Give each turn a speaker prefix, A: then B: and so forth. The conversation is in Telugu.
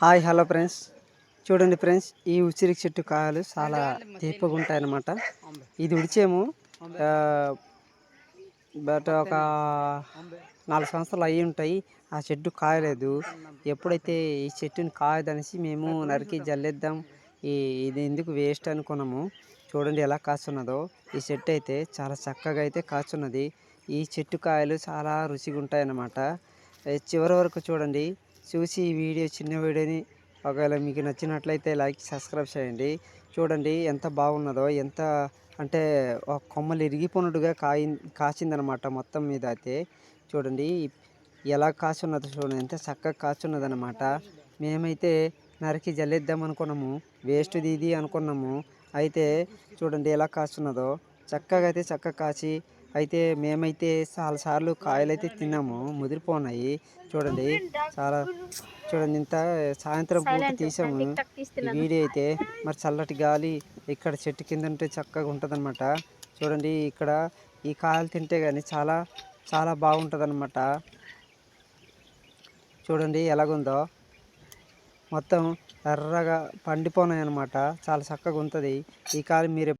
A: Hi hello friends. చూడండి ఫ్రెండ్స్ ఈ ఉసిరి చెట్టు కాయలు చాలా తీపగా ఉంటాయి అన్నమాట ఇది ఉడిచేము బట్ ఒక నాలుగు సంవత్సరాలు అయ్యి ఉంటాయి. ఆ చెట్టు కాయలేదు. ఎప్పుడైతే ఈ చెట్టుని కాయదనేసి మేము నరికి జల్లేద్దాం ఈ ఇది ఎందుకు వేస్ట్ అనుకున్నాము. చూడండి ఎలా కాస్తున్నదో. ఈ చెట్టు అయితే చాలా చక్కగా అయితే కాస్తున్నది. ఈ చెట్టు కాయలు చాలా రుచిగా ఉంటాయి అన్నమాట చివరి వరకు చూడండి. చూసి ఈ వీడియో చిన్న వీడియోని ఒకవేళ మీకు నచ్చినట్లయితే లైక్ సబ్స్క్రైబ్ చేయండి. చూడండి ఎంత బాగున్నదో ఎంత అంటే ఒక కొమ్మలు ఇరిగిపోయినట్టుగా కాయి కాసిందనమాట మొత్తం మీద అయితే. చూడండి ఎలా కాసున్నదో చూడండి ఎంత చక్కగా కాసున్నదనమాట మేమైతే నరికి జల్లేద్దాం అనుకున్నాము వేస్ట్ది ఇది అనుకున్నాము. అయితే చూడండి ఎలా కాస్తున్నదో చక్కగా అయితే చక్కగా కాచి అయితే మేమైతే చాలా సార్లు కాయలు అయితే తిన్నాము ముదిరిపోన్నాయి చూడండి చాలా చూడండి ఇంత సాయంత్రం పూట తీసాము. ఈ వీడియో అయితే మరి చల్లటి గాలి ఇక్కడ చెట్టు కింద ఉంటే చక్కగా ఉంటుందన్నమాట. చూడండి ఇక్కడ ఈ కాయలు తింటే కానీ చాలా చాలా బాగుంటుంది చూడండి ఎలాగుందో. మొత్తం ఎర్రగా పండిపోనాయి అన్నమాట చాలా చక్కగా ఉంటుంది. ఈ కాయలు మీరు